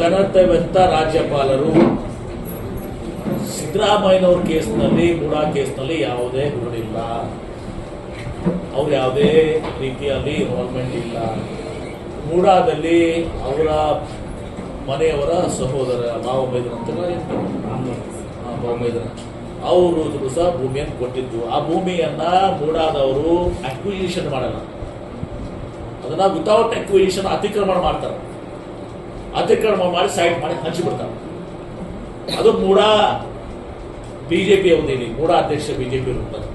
ಘನತ ವ್ಯಕ್ತ ರಾಜ್ಯಪಾಲರು, ಸಿದ್ದರಾಮಯ್ಯನವ್ರ ಕೇಸ್ನಲ್ಲಿ, ಮೂಡಾ ಕೇಸ್ನಲ್ಲಿ ಯಾವುದೇ ಹುರುಳಿಲ್ಲ. ಅವ್ರು ಯಾವುದೇ ರೀತಿಯಲ್ಲಿ ಇನ್ವಾಲ್ವ್ಮೆಂಟ್ ಇಲ್ಲ. ಮೂಡಾದಲ್ಲಿ ಅವರ ಮನೆಯವರ ಸಹೋದರ ಭಾವ ಮೈದನ ಅಂತ ಭಾವ ಮೈದನ ಅವರು ಸಹ ಭೂಮಿಯನ್ನು ಕೊಟ್ಟಿದ್ದು. ಆ ಭೂಮಿಯನ್ನು ಮೂಡಾದವರು ಅಕ್ವಿಜಿಷನ್ ಮಾಡಲ್ಲ. ಅದನ್ನ ವಿತೌಟ್ ಎಕ್ವಿಷನ್ ಅತಿಕ್ರಮಣ ಮಾಡ್ತಾರೆ. ಅತಿಕ್ರಮಣ ಮಾಡಿ ಸೈಡ್ ಮಾಡಿ ಹಂಚಿಬಿಡ್ತಾರೆ ಅದು ಮೂಡ ಬಿಜೆಪಿ ಇಲ್ಲಿ ಮೂಡ ಅಧ್ಯಕ್ಷ ಬಿಜೆಪಿ ಇರ್ತಾರೆ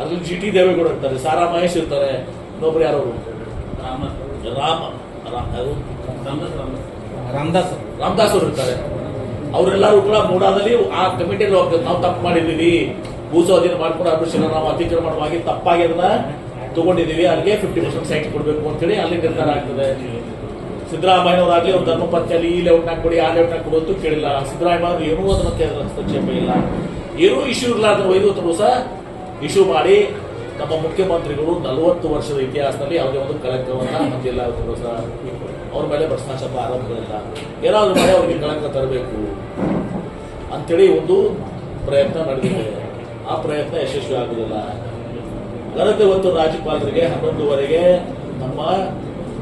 ಅದ್ರಲ್ಲಿ ಜಿ ಟಿ ದೇವೇಗೌಡ ಇರ್ತಾರೆ ಸಾರಾ ಮಹೇಶ್ ಇರ್ತಾರೆ ಇನ್ನೊಬ್ರು ಯಾರು ರಾಮ ರಾಮ? ರಾಮದಾಸ್ ರಾಮದಾಸ್. ಅವರು. ಇರ್ತಾರೆ. ಅವರೆಲ್ಲರೂ ಕೂಡ ಮೂಡಾದಲ್ಲಿ ಆ ಕಮಿಟಿಯಲ್ಲಿ ಹೋಗ್ತಾರೆ. ನಾವು ತಪ್ಪು ಮಾಡಿದ್ದೀವಿ. ಭೂಸ್ವಾಧೀನ ಮಾಡ್ಕೊಂಡು ಅಭಿಷೇಕ ನಾವು ಅತಿಕ್ರಮಣವಾಗಿ ತಪ್ಪಾಗಿ ಅದನ್ನ ತಗೊಂಡಿದ್ದೀವಿ ಅಲ್ಲಿಗೆ ಫಿಫ್ಟಿ ಪರ್ಸೆಂಟ್ ಸೈಟ್ ಕೊಡಬೇಕು ಅಂತೇಳಿ ಅಲ್ಲಿ ನಿರ್ಧಾರ ಆಗ್ತದೆ. ಸಿದ್ದರಾಮಯ್ಯನವರಾಗ್ಲಿ ಅವ್ರ ಧರ್ಮಪತ್ನಿಯಲ್ಲಿ ಈ ಲೆವೆಟ್ನಾಗ ಕೊಡಿ ಆ ಲೆವೆಟ್ನಾಗ ಕೊಡು ಅಂತ ಕೇಳಿಲ್ಲ. ಸಿದ್ದರಾಮಯ್ಯ ಅವರು ಏನೂ ಕೇಳಿದ ಹಸ್ತಕ್ಷೇಪ ಇಲ್ಲ. ಏನೂ ಇಶ್ಯೂ ಇಲ್ಲ ಅದನ್ನು ಸಹ ಇಶ್ಯೂ ಮಾಡಿ ನಮ್ಮ ಮುಖ್ಯಮಂತ್ರಿಗಳು ನಲವತ್ತು ವರ್ಷದ ಇತಿಹಾಸದಲ್ಲಿ ಯಾವುದೇ ಒಂದು ಕಳಂಕವನ್ನ ಹೊಂದಿಲ್ಲ ಅವರು ಸಹ ಅವ್ರ ಮೇಲೆ ಭ್ರಷ್ಟಾಚಾರ ಆರೋಪಗಳಿಲ್ಲ ಏನಾದರೂ ಮಾಡಿ ಅವ್ರಿಗೆ ಕಳಂಕ ತರಬೇಕು ಅಂತೇಳಿ ಒಂದು ಪ್ರಯತ್ನ ನಡೆದಿದೆ. ಆ ಪ್ರಯತ್ನ ಯಶಸ್ವಿ ಆಗುದಿಲ್ಲ ಹೊತ್ತು ರಾಜ್ಯಪಾಲರಿಗೆ ಹನ್ನೊಂದುವರೆಗೆ ನಮ್ಮ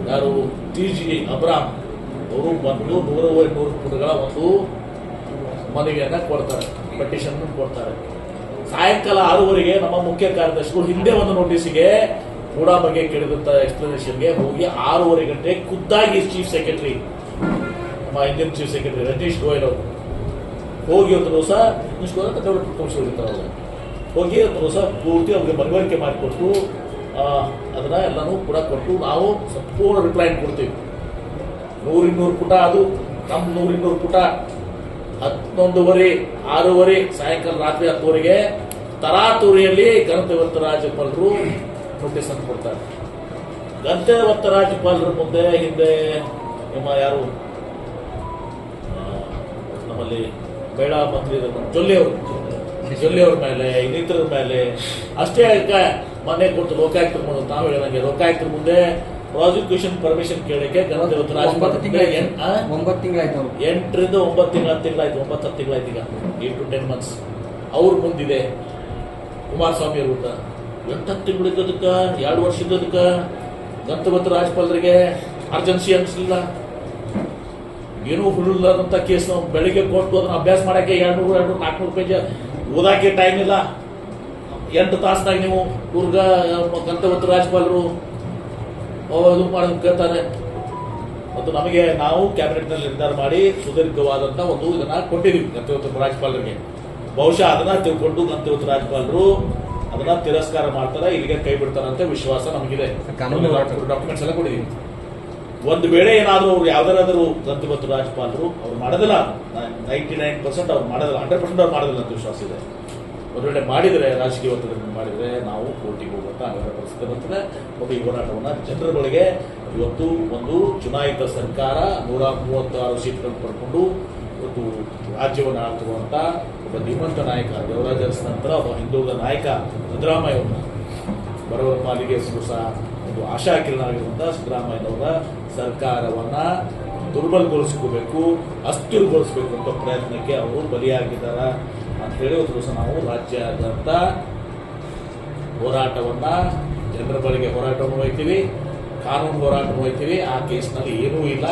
ಯಾರು ಟಿ ಜಿ ಅಬ್ರಾಮ್ ಅವರು ಬಂದು ನೂರೂವರೆ ನೂರು ಪುಟಗಳ ಒಂದು ಮನವಿಯನ್ನು ಕೊಡ್ತಾರೆ ಪಟಿಷನ್ ಕೊಡ್ತಾರೆ. ಸಾಯಂಕಾಲ ಆರೂವರೆಗೆ ನಮ್ಮ ಮುಖ್ಯ ಕಾರ್ಯದರ್ಶಿಗಳು ಹಿಂದೆ ಒಂದು ನೋಟಿಸ್ಗೆ ಕೂಡ ಬಗ್ಗೆ ಕೇಳಿದಂತ ಎಕ್ಸ್ಪ್ಲನೇಷನ್ಗೆ ಹೋಗಿ ಆರೂವರೆ ಗಂಟೆ ಖುದ್ದಾಗಿ ಚೀಫ್ ಸೆಕ್ರೆಟರಿ ನಮ್ಮ Indian chief secretary Rajesh Goyal ಅವರು ಹೋಗಿ ಒಂದು ದಿವಸ ಅವರು ಹೋಗಿ ದಿವಸ ಪೂರ್ತಿ ಅವ್ರಿಗೆ ಮನವರಿಕೆ ಮಾಡಿಕೊಟ್ಟು ಅದನ್ನ ಎಲ್ಲನೂ ಕೂಡ ಕೊಟ್ಟು ನಾವು ಸಂಪೂರ್ಣ ರಿಪ್ಲೈ ಕೊಡ್ತೀವಿ. ನೂರಿನ್ನೂರು ಪುಟ ಅದು ನಮ್ಮ ನೂರಿನ್ನೂರು ಪುಟ. ಹನ್ನೊಂದುವರೆ ಆರೂವರೆ, ಸಾಯಂಕಾಲ ರಾತ್ರಿ ಹತ್ತುವರೆಗೆ ತರಾತುರಿಯಲ್ಲಿ ಗಣತವತ್ತ ರಾಜ್ಯಪಾಲರು ನೋಟಿಸ್ ಅಂತ ಕೊಡ್ತಾರೆ. ಗಂತವತ್ತ ರಾಜ್ಯಪಾಲರ ಮುಂದೆ, ಹಿಂದೆ ನಿಮ್ಮ ಯಾರು? ನಮ್ಮಲ್ಲಿ ಬೇಡ ಮಂತ್ರಿ ಜೊಲ್ಲೆ ಅವರು ಅವ್ರ ಮೇಲೆ ಇನ್ನಿತರ ಮೇಲೆ. ಅಷ್ಟೇ ಅಲ್ಲ, ಮನೆ ಕೊಟ್ಟು ಲೋಕಾಯುಕ್ತರ ಮುಂದೆ ತಾವು ಹೇಳಿದಂಗೆ ಲೋಕಾಯುಕ್ತರ ಮುಂದೆ ಪ್ರಾಸಿಕ್ಯೂಷನ್ ಪರ್ಮಿಷನ್ ಕೇಳಕ್ಕೆ ಗಣದೇವತ ಒಂಬತ್ತು ತಿಂಗಳು ಒಂಬತ್ತು ತಿಂಗಳಾಯ್ತು ಎಂಟರಿಂದ ಒಂಬತ್ತು ತಿಂಗಳ ತಿಂಗಳಾಯ್ತು ಒಂಬತ್ತು ಹತ್ತು ತಿಂಗಳಾಯ್ತು ಈಗ. ಏಟ್ ಟು ಟೆನ್ ಮಂತ್ಸ್ ಅವ್ರ ಮುಂದಿದೆ. ಕುಮಾರಸ್ವಾಮಿ ಅವ್ರ ಮುಂದೆ. ಎಂಟು ಹತ್ತು ತಿಂಗಳಿದ್ದದಕ್ಕ ಎರಡು ವರ್ಷ ಇದ್ದದಕ್ಕ ಗಂತವತ್ತ ರಾಜ್ಯಪಾಲರಿಗೆ ಅರ್ಜೆನ್ಸಿ ಅನ್ಸಲಿಲ್ಲ. ಏನೂ ಹುಡುಲಾದಂಥ ಕೇಸ್ ಬೆಳಿಗ್ಗೆ ಕೊಟ್ಟು ಅದನ್ನ ಅಭ್ಯಾಸ ಮಾಡಕ್ಕೆ ಎರಡು ನೂರು ಎರಡು ನಾಲ್ಕುನೂರು ಪೇಜ್ ಓದಾಕೆ ಟೈಮ್ ಇಲ್ಲ. ಎಂಟು ತಾಸ್ನಾಗ ನೀವು ದುರ್ಗ ಗಂತವತ್ತ ರಾಜ್ಯಪಾಲರು ಇದು ಮಾಡೋದು ಕೇಳ್ತಾರೆ ಮತ್ತು ನಮಗೆ ನಾವು ಕ್ಯಾಬಿನೆಟ್ನಲ್ಲಿ ನಿರ್ಧಾರ ಮಾಡಿ ಸುದೀರ್ಘವಾದಂಥ ಒಂದು ಇದನ್ನು ಕೊಟ್ಟಿದ್ದೀವಿ ಗಂತವತ್ತ ರಾಜ್ಯಪಾಲರಿಗೆ. ಬಹುಶಃ ಅದನ್ನು ತಿಳ್ಕೊಂಡು ಗಂತವತ್ತ ರಾಜ್ಯಪಾಲರು ಅದನ್ನ ತಿರಸ್ಕಾರ ಮಾಡ್ತಾರೆ ಇಲ್ಲಿಗೆ ಕೈ ಬಿಡ್ತಾರೆ ಅಂತ ವಿಶ್ವಾಸ ನಮಗಿದೆ. ಕಾನೂನು. ಡಾಕ್ಯುಮೆಂಟ್ಸ್ ಎಲ್ಲ ಕೊಟ್ಟಿದ್ದೀವಿ ಒಂದು ವೇಳೆ ಏನಾದರೂ ಅವ್ರು ಯಾವ್ದಾರಾದರೂ ಮತ್ತು ರಾಜ್ಯಪಾಲರು ಅವ್ರು ಮಾಡೋದಿಲ್ಲ, ನೈಂಟಿ ನೈನ್ ಪರ್ಸೆಂಟ್ ಅವ್ರು ಮಾಡೋದಿಲ್ಲ, ಹಂಡ್ರೆಡ್ ಪರ್ಸೆಂಟ್ ಅವ್ರು ಮಾಡೋದಿಲ್ಲ ಅಂತ ವಿಶ್ವಾಸ ಇದೆ. ಒಂದು ವೇಳೆ ಮಾಡಿದರೆ, ರಾಜಕೀಯ ಒತ್ತಡ ಮಾಡಿದರೆ ನಾವು ಕೋಟಿಗೆ ಹೋಗುವಂತ ಅನಿವಾರ್ಯ ಪರಿಸ್ಥಿತಿ ಬರ್ತದೆ. ಮತ್ತು ಈ ಹೋರಾಟವನ್ನು ಜನರ ಇವತ್ತು ಒಂದು ಚುನಾಯಿತ ಸರ್ಕಾರ ನೂರ ಮೂವತ್ತಾರು ಸೀಟ್ಗಳನ್ನು ಪಡ್ಕೊಂಡು ಇವತ್ತು ರಾಜ್ಯವನ್ನು ಆಳ್ತಿರುವಂಥ ಒಬ್ಬ ಧೀಮಂತ ನಾಯಕ, ದೇವರಾಜ ನಂತರ ಒಬ್ಬ ಹಿಂದುಳಿದ ನಾಯಕ ಸಿದ್ದರಾಮಯ್ಯ ಅವ್ರನ್ನ ಬಡವರ ಪಾಲಿಗೆ ಸಹ ಒಂದು ಆಶಾ ಕಿರಣ ಆಗಿರುವಂತಹ ಸಿದ್ದರಾಮಯ್ಯನವರ ಸರ್ಕಾರವನ್ನ ದುರ್ಬಲಗೊಳಿಸ್ಕೋಬೇಕು, ಅಸ್ಥಿರಗೊಳಿಸಬೇಕು ಅಂತ ಪ್ರಯತ್ನಕ್ಕೆ ಅವರು ಬಲಿಯಾಗಿದ್ದಾರೆ ಅಂತ ಹೇಳಿ ಒಂದು ದಿವಸ ನಾವು ರಾಜ್ಯಾದ್ಯಂತ ಹೋರಾಟವನ್ನ, ಜನರ ಬಳಿಗೆ ಹೋರಾಟವನ್ನು ಹೋಗ್ತೀವಿ ಕಾನೂನು ಹೋರಾಟ ಹೋಗ್ತೀವಿ ಆ ಕೇಸ್ನಲ್ಲಿ ಏನೂ ಇಲ್ಲ.